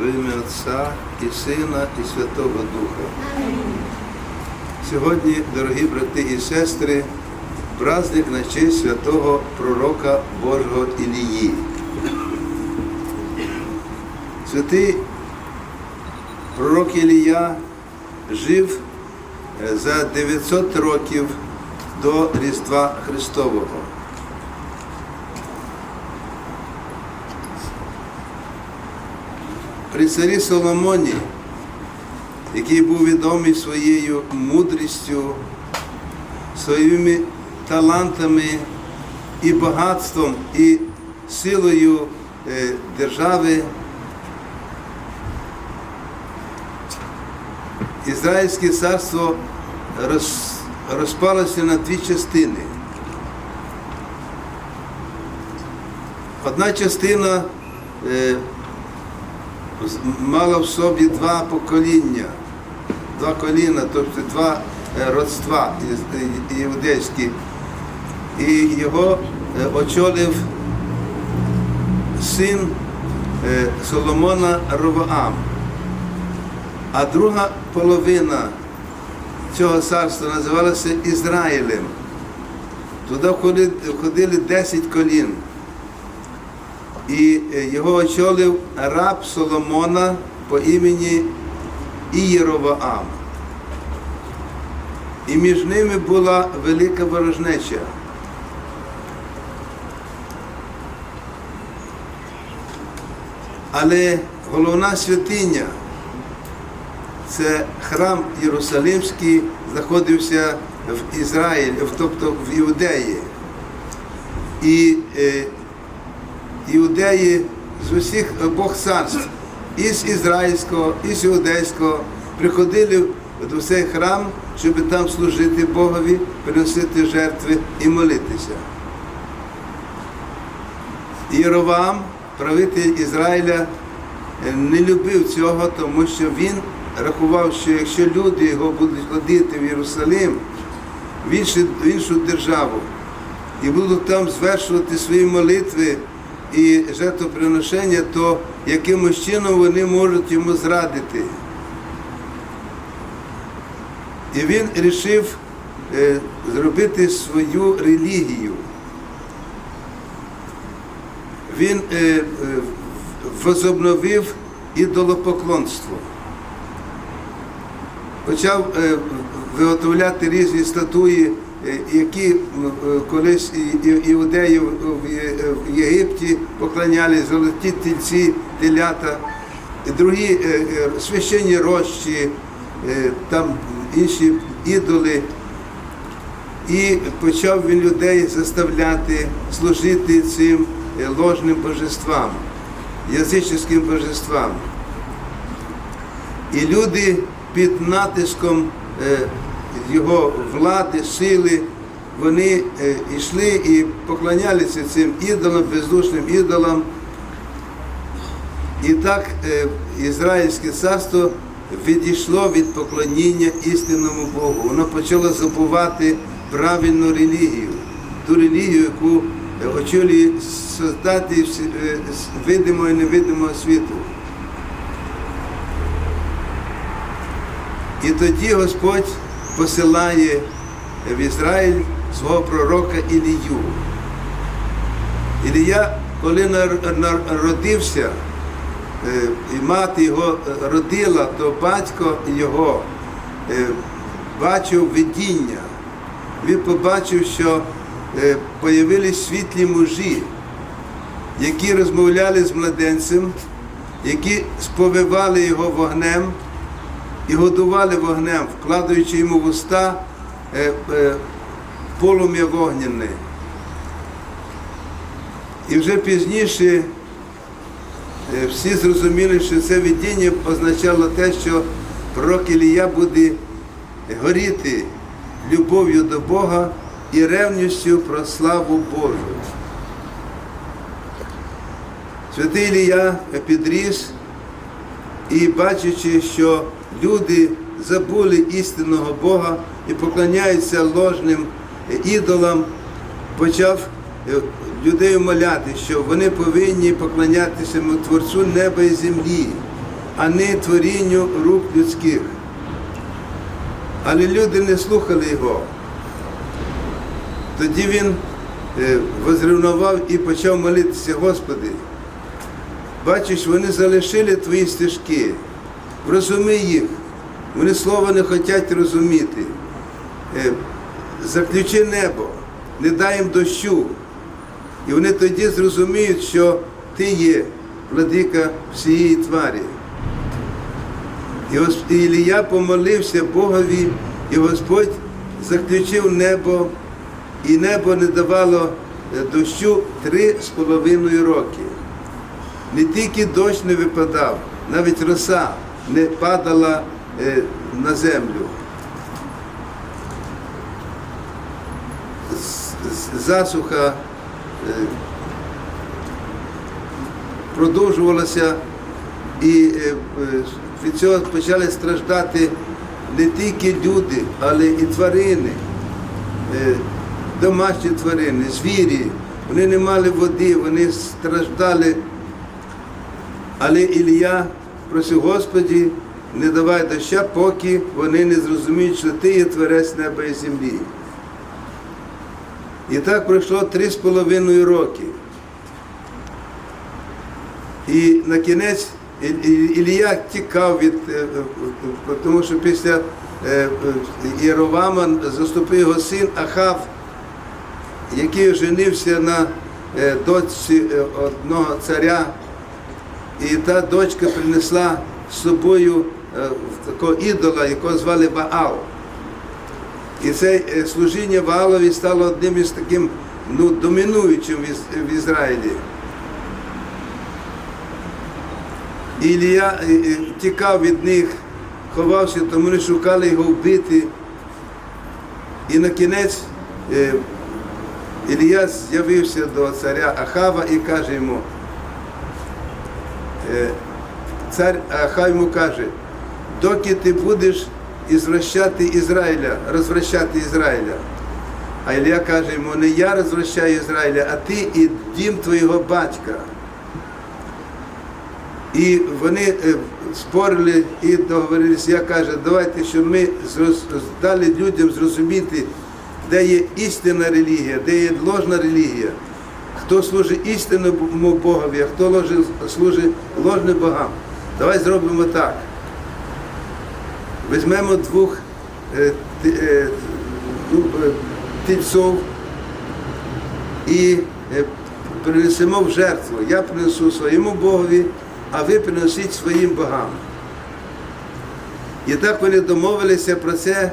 в ім'я Отця і Сина, і Святого Духа. Сьогодні, дорогі брати і сестри, праздник на честь святого пророка Божого Ілії. Святий пророк Ілія жив е, за 900 років до Різдва Христового. При царі Соломоні, який був відомий своєю мудрістю, своїми талантами і багатством, і силою е, держави, Ізраїльське царство роз, розпалося на дві частини. Одна частина е, мала в собі два покоління, два коліна, тобто два е, родства із- і- його е, очолив син е, Соломона Ровоам. А друга половина цього царства називалася Ізраїлем. Туди входили 10 колін. І е, його очолив раб Соломона по імені Ієровоам. І між ними була велика ворожнеча. Але головна святиня це храм Єрусалимський, знаходився в Ізраїлі, тобто в Іудеї. І е, іудеї з усіх обох царств, і з Ізраїльського, і з Іудейського, приходили до цей храм, щоб там служити Богові, приносити жертви і молитися. Єровам, правитель Ізраїля, е, не любив цього, тому що він рахував, що якщо люди його будуть ходити в Єрусалим, в іншу державу, і будуть там звершувати свої молитви і жертвоприношення, то якимось чином вони можуть йому зрадити. І він вирішив е, зробити свою релігію. Він е, е, возобновив ідолопоклонство. Почав виготовляти різні статуї, які е, колись іудеї в Єгипті поклоняли золоті тільці, телята, другі е, е, священні рощі, е, там інші ідоли. І почав він людей заставляти служити цим е, ложним божествам, язичницьким божествам. І люди під натиском е, його влади, сили, вони е, йшли і поклонялися цим ідолам, бездушним ідолам. І так е, Ізраїльське царство відійшло від поклоніння істинному Богу. Воно почало забувати правильну релігію, ту релігію, яку очолює создати е, видимого і невидимого світу. І тоді Господь посилає в Ізраїль свого пророка Ілію. Ілія, коли народився, е, і мати його е, родила, то батько його е, бачив видіння. Він побачив, що появились світлі мужі, які розмовляли з младенцем, які сповивали його вогнем і годували вогнем, вкладаючи йому в уста е, е, полум'я вогняне. І вже пізніше е, всі зрозуміли, що це видіння означало те, що пророк Ілія буде горіти любов'ю до Бога і ревністю про славу Божу. Святий Ілія підріс і бачачи, що люди забули істинного Бога і поклоняються ложним ідолам, почав е, людей умоляти, що вони повинні поклонятися Творцю неба і землі, а не творінню рук людських. Але люди не слухали його. Тоді він е, возревнував і почав молитися, Господи, бачиш, вони залишили твої стежки, врозуми їх, вони слова не хочуть розуміти. Е, Заключи небо, не дай їм дощу. І вони тоді зрозуміють, що ти є владика всієї тварі. І Ілія помолився Богові, і Господь заключив небо, і небо не давало е, дощу три з половиною роки. Не тільки дощ не випадав, навіть роса не падала е, на землю. Засуха е, продовжувалася, і е, від цього почали страждати не тільки люди, але і тварини, домашні тварини, звірі. Вони не мали води, вони страждали. Але Ілія просив Господі, не давай доща, поки вони не зрозуміють, що ти є творець неба і землі. І так пройшло три з половиною роки. І на кінець Ілія тікав від, е, е, е, тому що після Єровама заступив його син Ахав, який женився на дочці одного царя. І та дочка принесла з собою е, такого ідола, якого звали Ваал. І це е, служіння Ваалові стало одним із таким ну, домінуючим в Із- в Ізраїлі. І Ілія е, тікав від них, ховався, тому вони шукали його вбити. І на кінець Ілія з'явився до царя Ахава і каже йому, цар Ахав йому каже, доки ти будеш ізвращати Ізраїля, розвращати Ізраїля. А Ілля каже йому, не я розвращаю Ізраїля, а ти і дім твого батька. І вони е, спорили і договорилися. Я каже, давайте, щоб ми дали людям зрозуміти, де є істинна релігія, де є ложна релігія, хто служить істинному Богові, а хто служить ложним богам. Давай зробимо так. Візьмемо двох е, ти- е, ну, е, тільців і принесемо в жертву. Я принесу своєму Богові, а ви приносіть своїм богам. І так вони домовилися про це,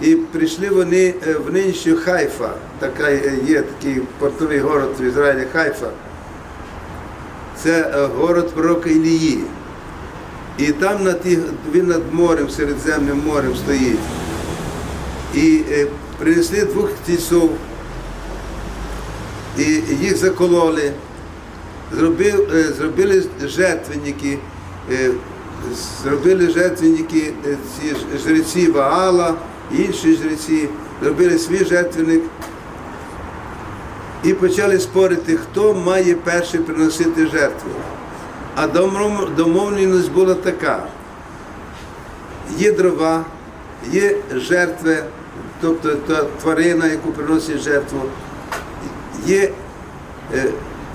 і прийшли вони е, в нинішню Хайфа, така є такий портовий город в Ізраїлі Хайфа. Це е, город пророка Ілії. І там на ті, він над морем, Середземним морем стоїть. І е, принесли двох тільців, і їх закололи, зробив, зробили жертвенники, зробили жертвенники ці жреці Ваала, інші жреці, зробили свій жертвенник і почали спорити, хто має перший приносити жертву. А домовленість була така. Є дрова, є жертви, тобто та тварина, яку приносить жертву, є е,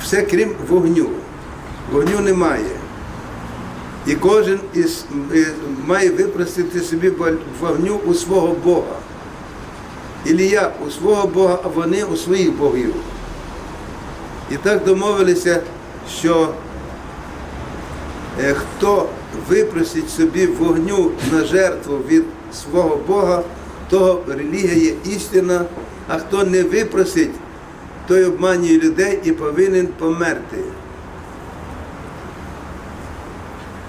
все крім вогню. Вогню немає. І кожен із, має випросити собі вогню у свого Бога. Ілія у свого Бога, а вони у своїх богів. І так домовилися, що Е, хто випросить собі вогню на жертву від свого Бога, того релігія є істина, а хто не випросить, той обманює людей і повинен померти.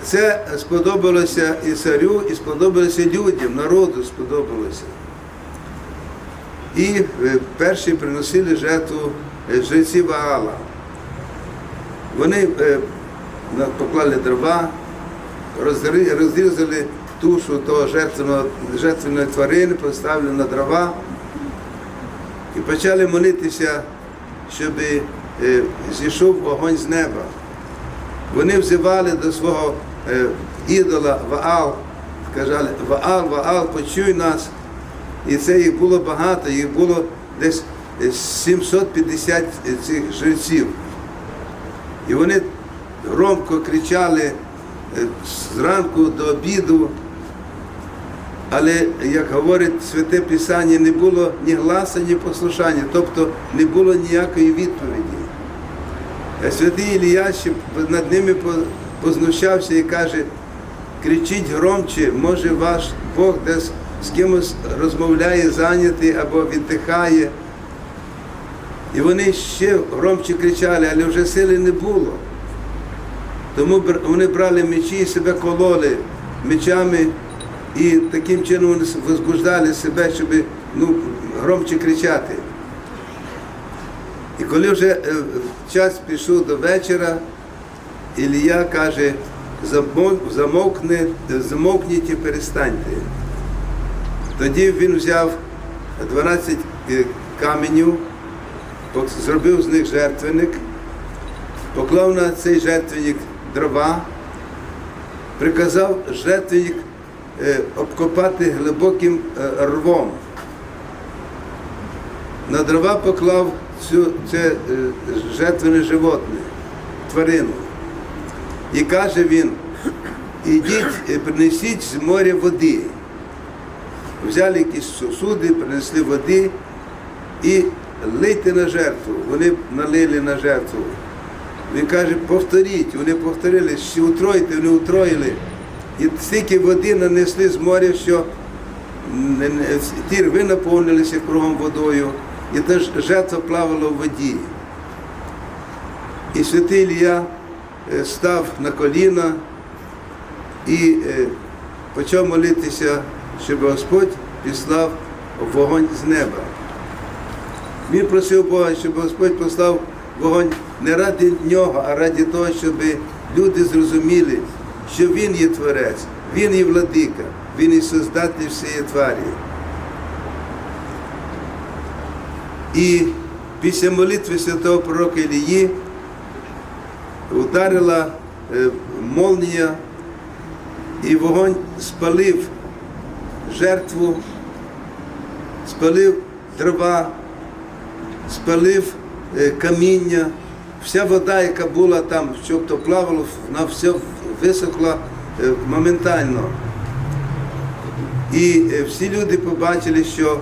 Це сподобалося і царю, і сподобалося людям, народу сподобалося. І е, перші приносили жертву е, жреці Ваала. Вони е, поклали дрова, розрізали тушу того жертвеної тварини, поставили на дрова і почали молитися, щоб зійшов вогонь з неба. Вони взивали до свого ідола Ваал, казали, Ваал, Ваал, почуй нас. І це їх було багато, їх було десь е, 750 цих жреців. І вони громко кричали е, зранку до обіду. Але, як говорить Святе Писання, не було ні гласа, ні послушання, тобто не було ніякої відповіді. Святий Ілія ще над ними познущався і каже, кричіть громче, може ваш Бог десь з кимось розмовляє, зайнятий або віддихає. І вони ще громче кричали, але вже сили не було. Тому вони брали мечі і себе кололи мечами, і таким чином вони возбуждали себе, щоб ну, громче кричати. І коли вже е, час пішов до вечора, Ілія каже, «Замов- замовкни, замовкніть і перестаньте. Тоді він взяв 12 е, каменів, зробив з них жертвенник, поклав на цей жертвенник дрова, приказав жертвенник е, обкопати глибоким е, рвом. На дрова поклав цю, це жертвене животне, тварину. І каже він, ідіть, е, принесіть з моря води. Взяли якісь сосуди, принесли води і лийте на жертву. Вони налили на жертву. Він каже, повторіть, вони повторили, що утроїте, вони утроїли. І стільки води нанесли з моря, що ті рви наповнилися кругом водою, і та жертва плавала в воді. І святий Ілія е, став на коліна і е, почав молитися, щоб Господь післав вогонь з неба. Він просив Бога, щоб Господь послав вогонь не ради нього, а ради того, щоб люди зрозуміли, що Він є Творець, Він є владика, Він є Создатель всієї тварі. І після молитви святого пророка Ілії ударила е, молнія, і вогонь спалив жертву, спалив дрова, спалив е, каміння. Вся вода, яка була там, що то плавало, вона все висохла е, моментально. І всі люди побачили, що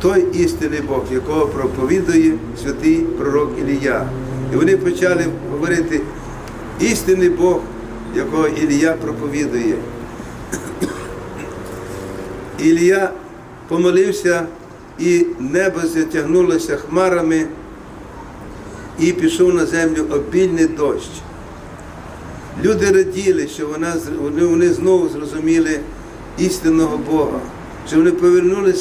той істинний Бог, якого проповідує святий пророк Ілія. І вони почали говорити, істинний Бог, якого Ілія проповідує. Ілія помолився, і небо затягнулося хмарами, і пішов на землю обільний дощ. Люди раділи, що вона, вони, знову зрозуміли істинного Бога, що вони повернули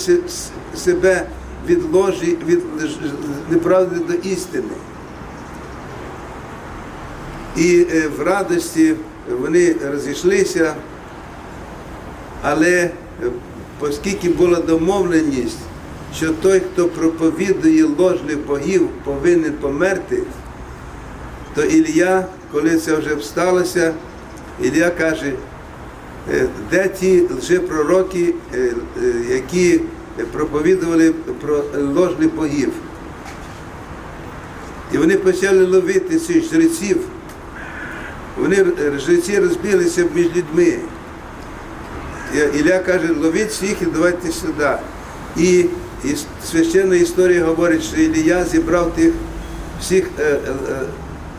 себе від ложі, від неправди до істини. І е, в радості вони розійшлися, але е, оскільки була домовленість, що той, хто проповідує ложних богів, повинен померти, то Ілля, коли це вже сталося, Ілля каже, е, де ті лжепророки, які проповідували про ложних богів. І вони почали ловити цих жреців. Вони е, жреці розбилися між людьми. Ілля каже, ловіть всіх і давайте сюди. І, священна історія говорить, що Ілія зібрав тих всіх е, е,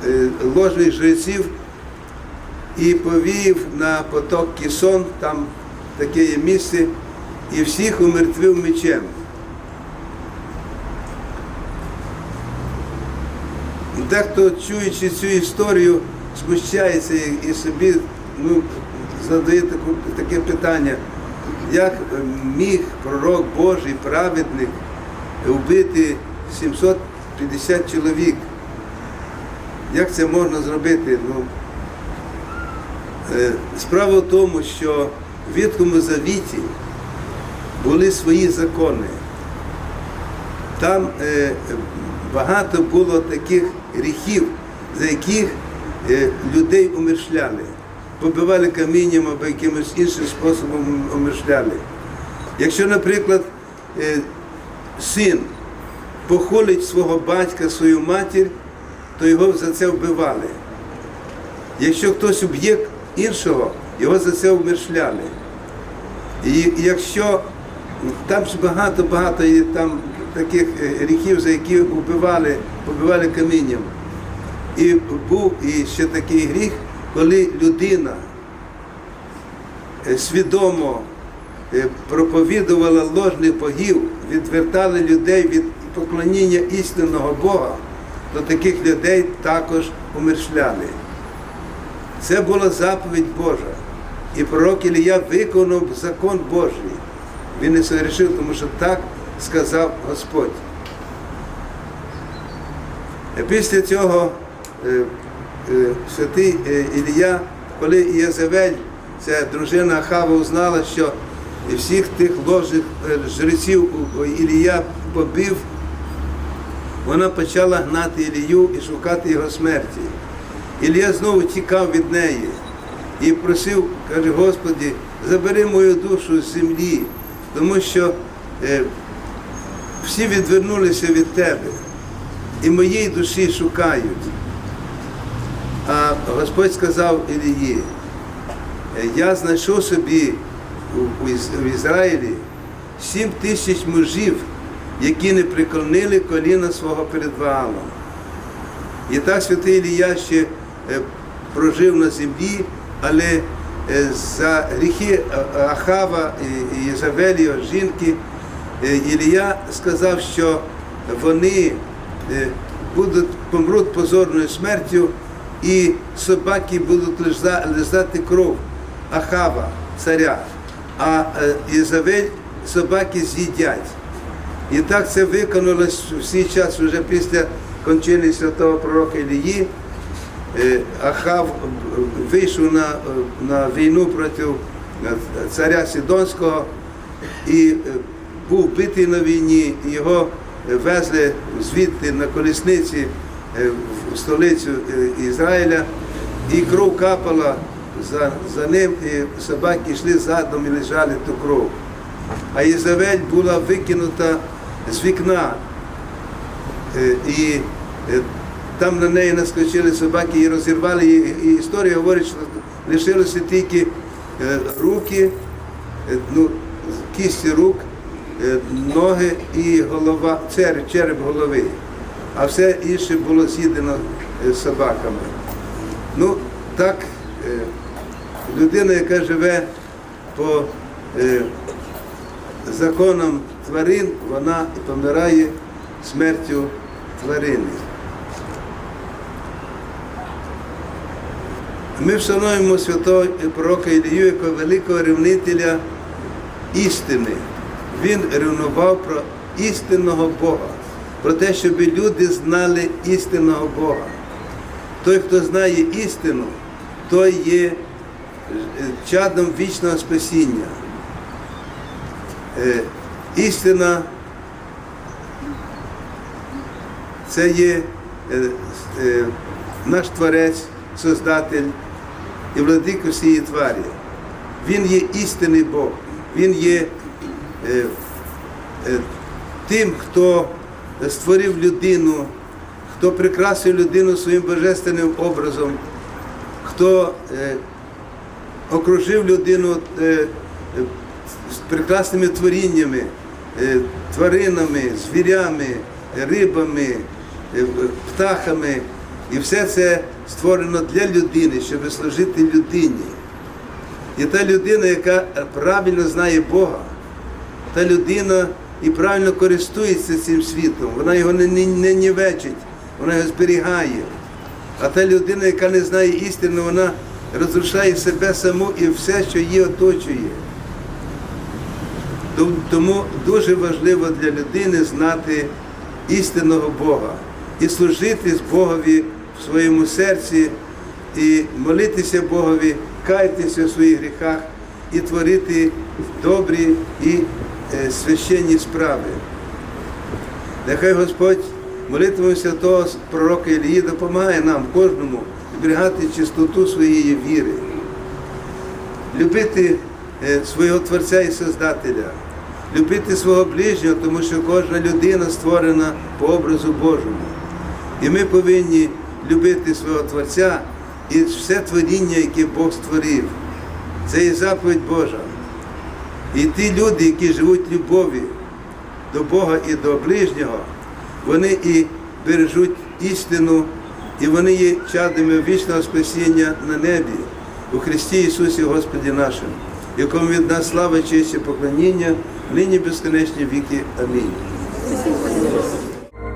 е, ложних жреців і повів на поток Кісон, там таке є місце, і всіх умертвив мечем. Дехто, чуючи цю історію, смущається і, собі ну, задає таку, таке питання, як е, міг пророк Божий, праведник, вбити 750 чоловік? Як це можна зробити? Ну, е, справа в тому, що в Віткому Завіті були свої закони. Там е, багато було таких гріхів, за яких людей умершляли, побивали камінням або якимось іншим способом умершляли. Якщо, наприклад, е, син похулить свого батька, свою матір, то його за це вбивали. Якщо хтось уб'є іншого, його за це вмершляли. І якщо там ж багато-багато є там таких е, гріхів, за які вбивали, побивали камінням. І був і ще такий гріх, коли людина е, свідомо е, проповідувала ложних богів, відвертали людей від поклоніння істинного Бога, то таких людей також умершляли. Це була заповідь Божа. І пророк Ілія виконав закон Божий. Він не согрішив, тому що так сказав Господь. Е, Після цього святий е, Ілія, коли Єзавель, ця дружина Ахава, узнала, що всіх тих ложних е, жреців Ілія побив, вона почала гнати Ілію і шукати його смерті. Ілія знову тікав від неї і просив, каже, Господі, забери мою душу з землі, тому що е, всі відвернулися від тебе і моєї душі шукають. А Господь сказав Ілії, «Е, я знайшов собі в Ізраїлі сім тисяч мужів, які не приклонили коліна свого перед Ваалом. І так святий Ілія ще е, прожив на землі, але е, за гріхи Ахава і- Єзавелі, жінки, е, Ілія сказав, що вони е, будуть помруть позорною смертю, і собаки будуть лиза- лизати кров Ахава, царя, а е, Єзавель собаки з'їдять. І так це виконалось в свій час вже після кончини святого пророка Ілії. Е, Ахав вийшов на, на війну проти е, царя Сідонського і е, був битий на війні, його везли звідти на колісниці е, в столицю е, Ізраїля, і кров капала за, за ним, і собаки йшли задом і лежали ту кров. А Єзавель була викинута з вікна. Е, І е, там на неї наскочили собаки і розірвали її. І історія говорить, що лишилося тільки е, руки, е, ну, кісті рук, е, ноги і голова, череп, череп голови. А все інше було з'їдено е, собаками. Ну, так, е, людина, яка живе по е, законам тварин, вона і помирає смертю тварини. Ми вшануємо святого пророка Ілію як великого ревнителя істини. Він ревнував про істинного Бога, про те, щоб люди знали істинного Бога. Той, хто знає істину, той є е, чадом вічного спасіння. Е, Істина це є е, наш Творець, Создатель і владик усієї тварі. Він є істинний Бог, Він є тим, хто створив людину, хто прикрасив людину своїм божественним образом, хто е, окружив людину е, прекрасними творіннями, е, тваринами, звірями, рибами, птахами. І все це створено для людини, щоб служити людині. І та людина, яка правильно знає Бога, та людина і правильно користується цим світом, вона його не, не, нівечить, вона його зберігає. А та людина, яка не знає істину, вона розрушає себе саму і все, що її оточує. Тому дуже важливо для людини знати істинного Бога і служити Богові в своєму серці, і молитися Богові, каятися в своїх гріхах і творити добрі і священні справи. Нехай Господь молитвою святого пророка Ілії допомагає нам, кожному, зберігати чистоту своєї віри, любити е, свого Творця і Создателя, любити свого ближнього, тому що кожна людина створена по образу Божому. І ми повинні любити свого Творця і все творіння, яке Бог створив. Це є заповідь Божа. І ті люди, які живуть любові до Бога і до ближнього, вони і бережуть істину, і вони є чадами вічного спасіння на небі у Христі Ісусі Господі нашому, якому від нас слава, честь і поклоніння, нині безконечні віки. Амінь.